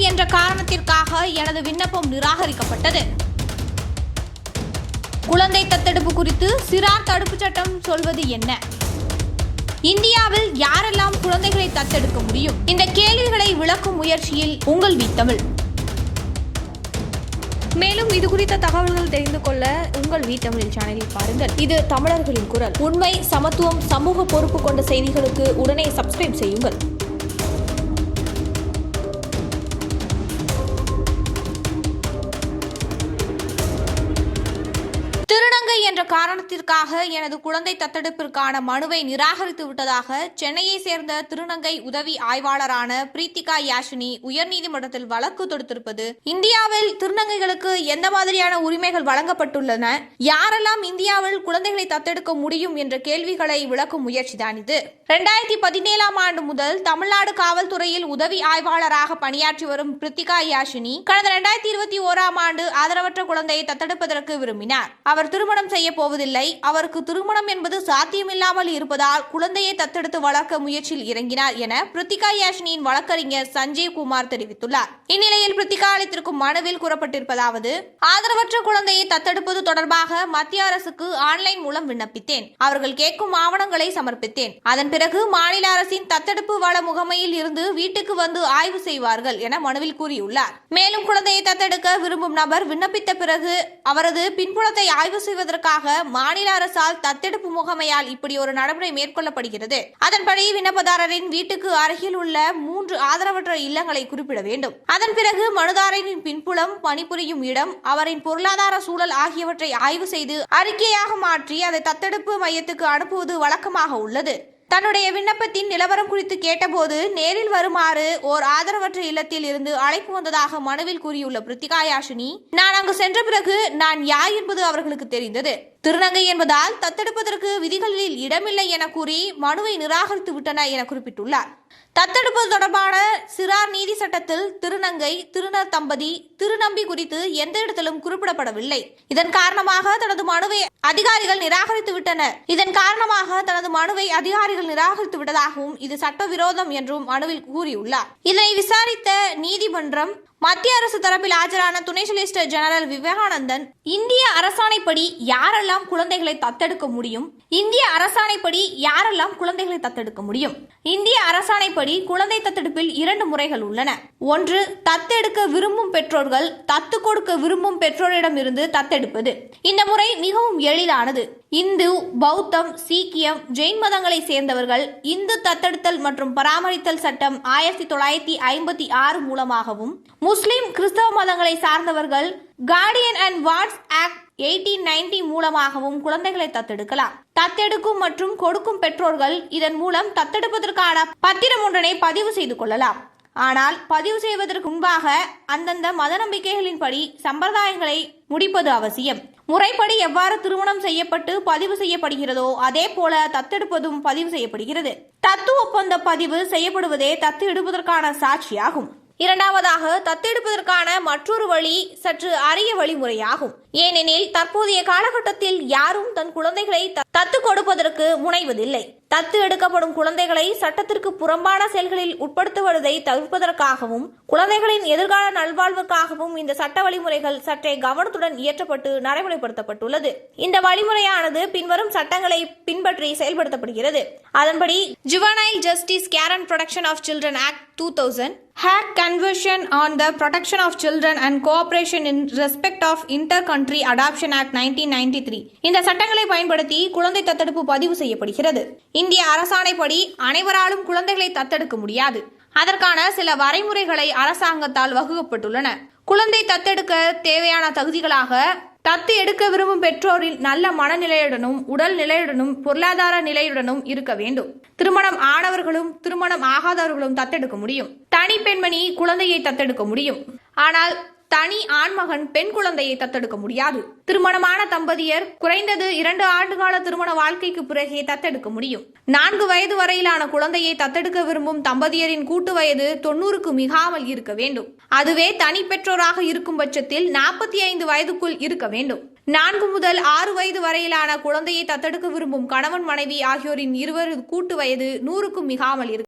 என்ற காரணத்திற்காக எனது விண்ணப்பம் நிராகரிக்கப்பட்டது. குழந்தை தத்தெடுப்பு குறித்து சிறார் தடுப்பு சட்டம் சொல்வது என்ன? இந்தியாவில் யாரெல்லாம் குழந்தைகளை தத்தெடுக்க முடியும்? இந்த கேள்விகளை விளக்கும் முயற்சியில் உங்கள் வி தமிழ். மேலும் இது குறித்த தகவல்கள் தெரிந்து கொள்ள உங்கள் வீத்தமிழ் சேனலில் பாருங்கள். இது தமிழர்களின் குரல். உண்மை சமத்துவம் சமூக பொறுப்பு கொண்ட செய்திகளுக்கு உடனே சப்ஸ்கிரைப் செய்யுங்கள். திருநங்கை என்ற காரணத்திற்காக எனது குழந்தை தத்தெடுப்பிற்கான மனுவை நிராகரித்து விட்டதாக சென்னையை சேர்ந்த திருநங்கை உதவி ஆய்வாளரான பிரீத்திகா யாஷினி உயர்நீதிமன்றத்தில் வழக்கு தொடுத்திருப்பது. இந்தியாவில் திருநங்கைகளுக்கு எந்த மாதிரியான உரிமைகள் வழங்கப்பட்டுள்ளன? யாரெல்லாம் இந்தியாவில் குழந்தைகளை தத்தெடுக்க முடியும் என்ற கேள்விகளை விளக்கும் முயற்சிதான் இது. இரண்டாயிரத்தி பதினேழாம் ஆண்டு முதல் தமிழ்நாடு காவல்துறையில் உதவி ஆய்வாளராக பணியாற்றி வரும் பிரித்திகா யாஷினி கடந்த இரண்டாயிரத்தி இருபத்தி ஓராம் ஆண்டு ஆதரவற்ற குழந்தையை தத்தெடுப்பதற்கு விரும்பினார். அவர் திருமணம் செய்ய போவதில்லை. அவருக்கு திருமணம் என்பது சாத்தியமில்லாமல் இருப்பதால் குழந்தையை தத்தெடுத்து வளர்க்க முயற்சியில் இறங்கினார் என பிரித்திகா யாஷினியின் வழக்கறிஞர் சஞ்சீவ் குமார் தெரிவித்துள்ளார். இந்நிலையில் பிரித்திகா அளித்திருக்கும் மனுவில் கூறப்பட்டிருப்பதாவது ஆதரவற்ற குழந்தையை தத்தெடுப்பது தொடர்பாக மத்திய அரசுக்கு ஆன்லைன் மூலம் விண்ணப்பித்தேன். அவர்கள் கேட்கும் ஆவணங்களை சமர்ப்பித்தேன். அதன் பிறகு மாநில அரசின் தத்தெடுப்பு வள முகமையில் இருந்து வீட்டுக்கு வந்து ஆய்வு செய்வார்கள் என மனுவில் கூறியுள்ளார். மேலும் குழந்தையை தத்தெடுக்க விரும்பும் நபர் விண்ணப்பித்த பிறகு அவரது பின்புலத்தை ஆய்வு செய்வதற்காக மாநில அரசால் தத்தெடுப்பு முகமையால் இப்படி ஒரு நடைமுறை மேற்கொள்ளப்படுகிறது. அதன்படி விண்ணப்பதாரரின் வீட்டுக்கு அருகில் உள்ள மூன்று ஆதரவற்ற இல்லங்களை குறிப்பிட வேண்டும். அதன் பிறகு மனுதாரரின் பின்புலம் பணிபுரியும் இடம் அவரின் பொருளாதார சூழல் ஆகியவற்றை ஆய்வு செய்து அறிக்கையாக மாற்றி அதை தத்தெடுப்பு மையத்துக்கு அனுப்புவது வழக்கமாக உள்ளது. தன்னுடைய விண்ணப்பத்தின் நிலவரம் குறித்து கேட்டபோது நேரில் வருமாறு ஓர் ஆதரவற்ற இல்லத்தில் இருந்து அழைப்பு வந்ததாக மனுவில் கூறியுள்ள பிரித்திகா யாஷினி நான் அங்கு சென்ற பிறகு நான் யார் என்பது அவர்களுக்கு தெரிந்தது. திருநங்கை என்பதால் தத்தெடுப்பதற்கு விதிகளில் இடமில்லை என கூறி மனுவை நிராகரித்து விட்டன என குறிப்பிட்டுள்ளார். தத்தெடுப்பது தொடர்பான சிறார் நீதி சட்டத்தில் திருநங்கை திருநர் தம்பதி திருநம்பி குறித்து எந்த இடத்திலும் குறிப்பிடப்படவில்லை. இதன் காரணமாக தனது மனுவை அதிகாரிகள் நிராகரித்து விட்டனர். இதன் காரணமாக தனது மனுவை அதிகாரிகள் நிராகரித்து விட்டதாகவும் இது சட்டவிரோதம் என்றும் மனுவில் கூறியுள்ளார். இதனை விசாரித்த நீதிமன்றம் மத்திய அரசு தரப்பில் ஆஜரான துணை சொலிசிட்டர் ஜெனரல் விவேகானந்தன் இந்திய அரசாணைப்படி யாரெல்லாம் குழந்தைகளை தத்தெடுக்க முடியும்? இந்திய அரசாணைப்படி யாரெல்லாம் குழந்தைகளை தத்தெடுக்க முடியும்? இந்திய அரசாணைப்படி குழந்தை தத்தெடுப்பில் இரண்டு முறைகள் உள்ளன. ஒன்று தத்தெடுக்க விரும்பும் பெற்றோர்கள் தத்து கொடுக்க விரும்பும் பெற்றோரிடமிருந்து தத்தெடுப்பது. இந்த முறை மிகவும் எளிதானது. இந்து பௌத்தம் சீக்கியம் ஜெயின் மதங்களை சேர்ந்தவர்கள் இந்து தத்தெடுத்தல் மற்றும் பராமரித்தல் சட்டம் ஆயிரத்தி தொள்ளாயிரத்தி ஐம்பத்தி ஆறு மூலமாகவும் முஸ்லிம் கிறிஸ்தவ மதங்களை சார்ந்தவர்கள் guardian and wards act eighteen ninety மூலமாகவும் குழந்தைகளை தத்தெடுக்கலாம். தத்தெடுக்கும் மற்றும் கொடுக்கும் பெற்றோர்கள் இதன் மூலம் தத்தெடுப்பதற்கான பத்திரம் ஒன்றனை பதிவு செய்து கொள்ளலாம். ஆனால் பதிவு செய்வதற்கு முன்பாக அந்தந்த மத நம்பிக்கைகளின்படி சம்பிரதாயங்களை முடிப்பது அவசியம். முறைப்படி எவ்வாறு திருமணம் செய்யப்பட்டு பதிவு செய்யப்படுகிறதோ அதே போல தத்தெடுப்பதும் பதிவு செய்யப்படுகிறது. தத்து ஒப்பந்த பதிவு செய்யப்படுவதே தத்து எடுப்பதற்கான சாட்சியாகும். இரண்டாவதாக தத்தெடுப்பதற்கான மற்றொரு வழி சற்று அரிய வழிமுறையாகும். ஏனெனில் தற்போதைய காலகட்டத்தில் யாரும் தன் குழந்தைகளை தத்து கொடுப்பதற்கு முனைவதில்லை. தத்து எடுக்கப்படும் குழந்தைகளை சட்டத்திற்கு புறம்பான செயல்களில் உட்படுத்துவதை தவிர்ப்பதற்காகவும் குழந்தைகளின் எதிர்கால நல்வாழ்வுக்காகவும் இந்த சட்ட வழிமுறைகள் சற்றே கவனத்துடன் இயற்றப்பட்டு நடைமுறைப்படுத்தப்பட்டுள்ளது. இந்த வழிமுறையானது பின்வரும் சட்டங்களை பின்பற்றி செயல்படுத்தப்படுகிறது. அதன்படி juvenile justice care and of children act two thousand Hague convention on the protection of children and cooperation in respect of inter country adoption act nineteen ninety three இந்த சட்டங்களை பயன்படுத்தி குழந்தை தத்தெடுப்பு பதிவு செய்யப்படுகிறது. இந்திய அரசாணைப்படி அனைவராலும் குழந்தைகளை தத்தெடுக்க முடியாது. அதற்கான சில வரைமுறைகளை அரசாங்கத்தால் வகுக்கப்பட்டுள்ளன. குழந்தை தத்தெடுக்க தேவையான தகுதிகளாக தத்து எடுக்க விரும்பும் பெற்றோரில் நல்ல மனநிலையுடனும் உடல் நிலையுடனும் பொருளாதார நிலையுடனும் இருக்க வேண்டும். திருமணம் ஆனவர்களும் திருமணம் ஆகாதவர்களும் தத்தெடுக்க முடியும். தனி பெண்மணி குழந்தையை தத்தெடுக்க முடியும். ஆனால் தனி ஆண்மகன் பெண் குழந்தையை தத்தெடுக்க முடியாது. திருமணமான தம்பதியர் குறைந்தது இரண்டு ஆண்டுகால திருமண வாழ்க்கைக்கு பிறகே தத்தெடுக்க முடியும். நான்கு வயது வரையிலான குழந்தையை தத்தெடுக்க விரும்பும் தம்பதியரின் கூட்டு வயது தொண்ணூறுக்கு மிகாமல் இருக்க வேண்டும். அதுவே தனி பெற்றோராக இருக்கும் பட்சத்தில் நாற்பத்தி ஐந்து வயதுக்குள் இருக்க வேண்டும். நான்கு முதல் ஆறு வயது வரையிலான குழந்தையை தத்தெடுக்க விரும்பும் கணவன் மனைவி ஆகியோரின் இருவரது கூட்டு வயது நூறுக்கும் மிகாமல் இருக்கும்